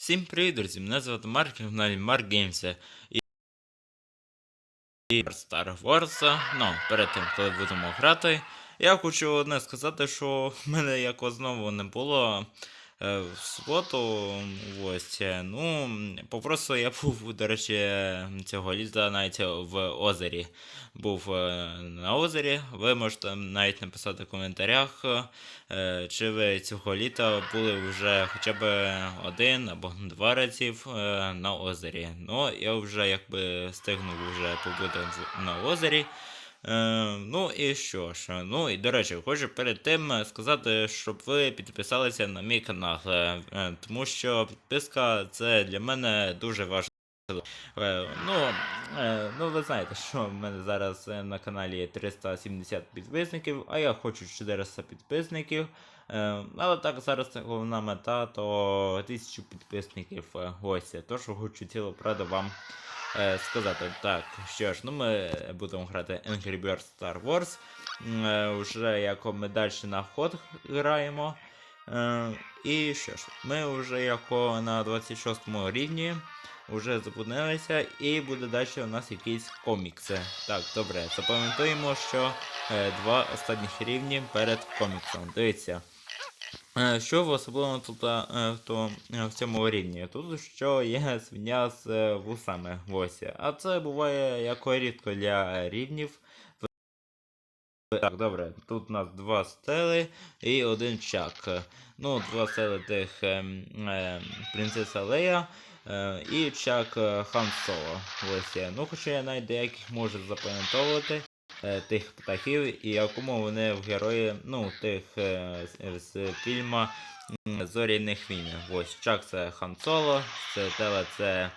Всім привіт, друзі! Мене звати Марк, на каналі Марк Games. І... Star Wars. Ну, перед тим, коли будемо грати, я хочу одне сказати, що в мене якось знову не було в суботу. Ось, е, ну, попросту я був, до речі, цього літа навіть в озері. Був е, на озері. Ви можете навіть написати в коментарях. Е, Чи ви цього літа були вже хоча б один або два разів е, на озері? Ну, я вже якби встигнув вже побути на озері. Е, ну і що ж, ну і до речі, хочу перед тим е, сказати, щоб ви підписалися на мій канал, е, е, тому що підписка це для мене дуже важливо. Е, Ну, е, ну, ви знаєте, що в мене зараз на каналі 370 підписників, а я хочу 400 підписників. Але так, зараз головна мета, то 1000 підписників. Ось, тож хочу цілу правду вам е, сказати. Так, що ж, ну ми будемо грати Angry Birds Star Wars. Е, Уже як ми далі на ход граємо. Е, І що ж, ми вже як на 26 рівні вже зупинилися, і буде далі у нас якісь комікси. Так, добре, запам'ятаємо, що е, два останніх рівні перед коміксом. Дивіться. Е, Що в особливо тут е, то, е, в цьому рівні? Тут що є свиня з е, вусами. Ось. А це буває яко рідко для рівнів. Так, добре, тут у нас два стели і один чак. Ну, два стели тих ем, ем, принцеса Лея е, і чак е, Хан Соло. Ось. є. Ну, хоча я навіть деяких можу запам'ятовувати е, тих птахів і якому вони в герої, ну, тих е, з, фільму Зоряних війн. Ось чак це Хан Соло, це теле це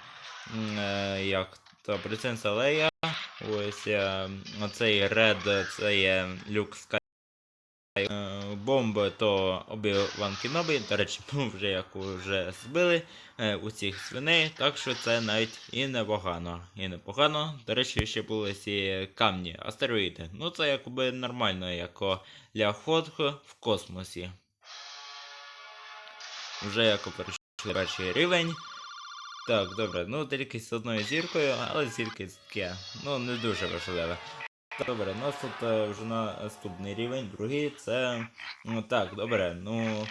е, як то принцеса Лея. Ось е, оцей ред це є Люк Скай. Е, Бомби то Обі-Ван Кінобі, до речі, вже як вже збили е, усіх свиней, так що це навіть і непогано. І непогано. До речі, ще були ці камні, астероїди. Ну це якби нормально, як для ходку в космосі. Вже як перейшли перший рівень. Так, добре, ну тільки з одною зіркою, але зірки таке, ну не дуже важливе. Добре, у нас тут е, вже наступний рівень, другий це. Ну так, добре, ну.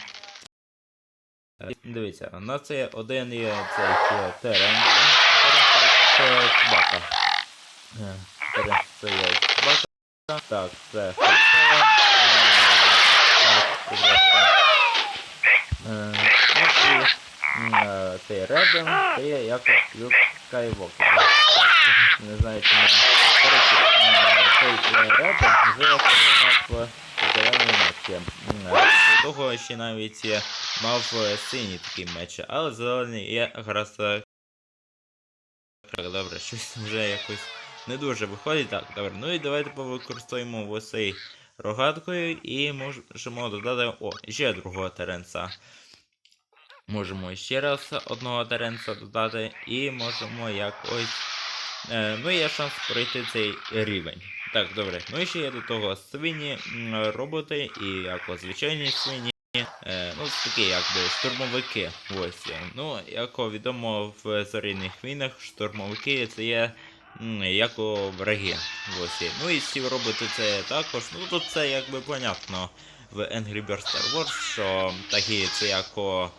е, Дивіться, у нас є один є цей е, терен. Це собака. Терен це є собака. Так, це харчова. Так. Е, ну, Цей Редем, це є як Люк Скайвокер. Не знаю, чи. Коротше, м, цей е, вже отримав зелений меч. Е, До того ще навіть е, мав е, синій такий меч, але зелений є якраз е, так, добре, щось вже якось не дуже виходить. Так, добре. Ну і давайте повикористовуємо ось рогаткою і можемо додати. О, ще другого теренца. Можемо ще раз одного теренца додати і можемо якось. Е, ну, є шанс пройти цей рівень. Так, добре. Ну і ще є до того свині, роботи і як звичайні свині. Е, ну, такі якби штурмовики. Ось. Ну, як відомо в зоряних війнах, штурмовики це є як враги. Ось. Ну і ці роботи це також. Ну тут це якби понятно в Angry Birds Star Wars, що такі це яко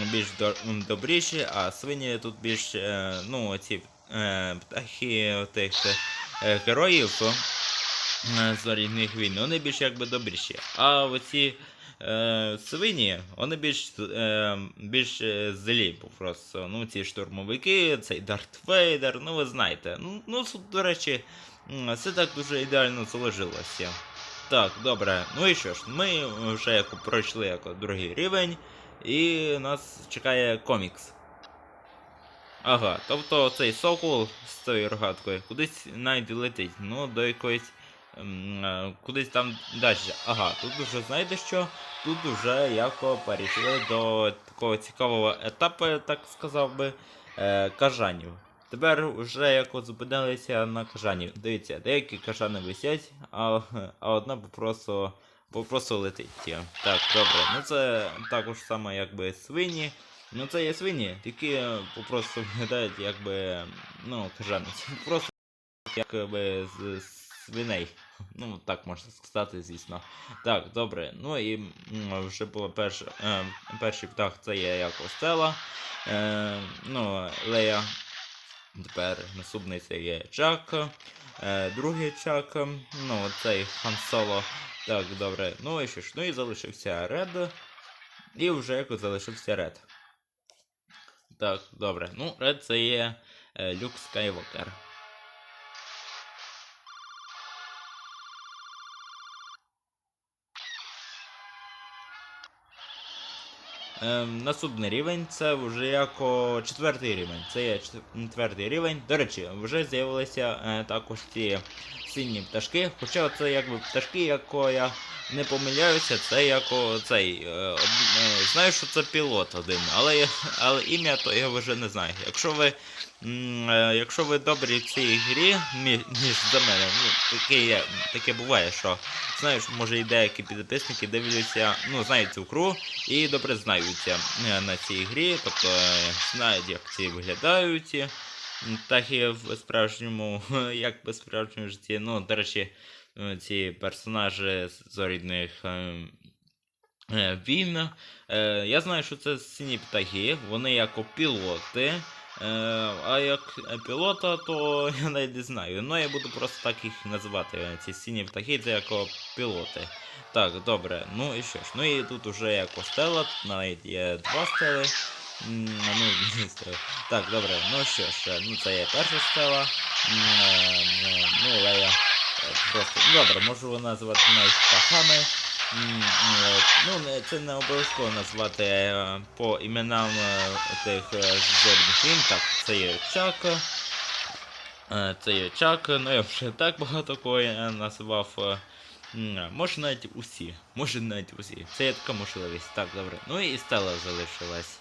м, більш добріші, а свині тут більш, е, ну, ці птахи тих е, героїв е, зоряних війн, вони більш якби добріші. А оці е, свині, вони більш, е, більш е, злі просто. Ну, ці штурмовики, цей Дарт Вейдер, ну ви знаєте. Ну, ну до речі, це так дуже ідеально заложилося. Так, добре. Ну і що ж, ми вже як пройшли як другий рівень, і нас чекає комікс. Ага, тобто цей сокол з цією рогаткою кудись навіть летить, ну до якоїсь. ем, е, кудись там далі. Ага, тут вже знаєте що? Тут вже яко перейшли до такого цікавого етапу, так сказав би, е, кажанів. Тепер вже як зупинилися на кажані. Дивіться, деякі кажани висять, а, а одна просто, просто летить. Так, добре. Ну це також саме якби свині. Ну це є свині, які е, просто виглядають якби. ну, кажанець. Просто якби з свиней. Ну, так можна сказати, звісно. Так, добре. Ну і вже було перше, е, перший птах, це є як Остела. Е, ну, Лея. Тепер наступний це є Чак. Е, другий Чак. Ну, цей Хан Соло. Так, добре. Ну і що ж, ну і залишився Ред. І вже залишився Ред. Так, добре. Ну, це є е, Люк Скайвокер. Ем, наступний рівень це вже як четвертий рівень. Це є четвертий рівень. До речі, вже з'явилися е, також ці сині пташки. Хоча це якби пташки, яко я не помиляюся, це як цей. Е, е, знаю, що це пілот один, але, але ім'я то я вже не знаю. Якщо ви. Е, Якщо ви добрі в цій грі, ніж за мене, ну, таке, таке буває, що знаєш, може і деякі підписники дивляться, ну, знають цю гру, і добре знаються е, на цій грі, тобто е, знають, як ці виглядають. Так і в справжньому, як в справжньому житті. Ну, до речі, ці персонажі з зорідних е, війн. Я знаю, що це сині птахи, вони як пілоти. Е, а як пілота, то я навіть не знаю. Ну я буду просто так їх називати. е, Ці сині птахи, це як пілоти. Так, добре, ну і що ж. Ну і тут уже як стела, навіть є два стели. Ну. Так, добре, ну що ж, е, ну це є перша стела. Ну, Лея. е, Просто, добре, можу називати навіть птахами. Е, Ну, це не обов'язково назвати е, по іменам е, тих зорних він. Це є Чак. Це є Чак, ну я вже так багато кого я називав. е, Може навіть усі. Може навіть усі. Це є така можливість. Так, добре. Ну і Стела залишилась.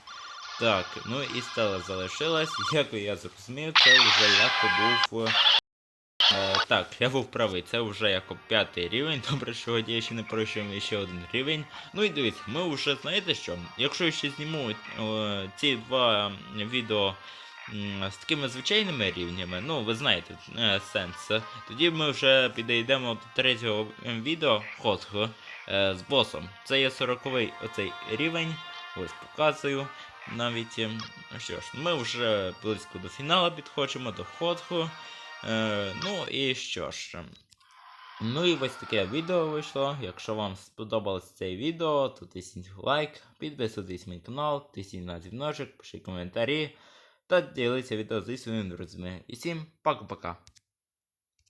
Так, ну і Стела залишилась. Як я зрозумів, це вже як був. Так, я був правий, це вже як п'ятий рівень. Добре, що я ще не пройшов ще один рівень. Ну і дивіться, ми вже знаєте що? Якщо я ще зніму е, ці два відео з такими звичайними рівнями, ну ви знаєте е, сенс, тоді ми вже підійдемо до третього відео Хотго е, з босом. Це є 40-й оцей рівень. Ось показую. Навіть що ж, ми вже близько до фіналу підходимо, до Хотго. Е, ну і що ж. Ну і ось таке відео вийшло. Якщо вам сподобалось це відео, то тисніть лайк, підписуйтесь на мій канал, тисніть на дзвіночок, пишіть коментарі та діліться відео зі своїми друзями. І всім пока-пока.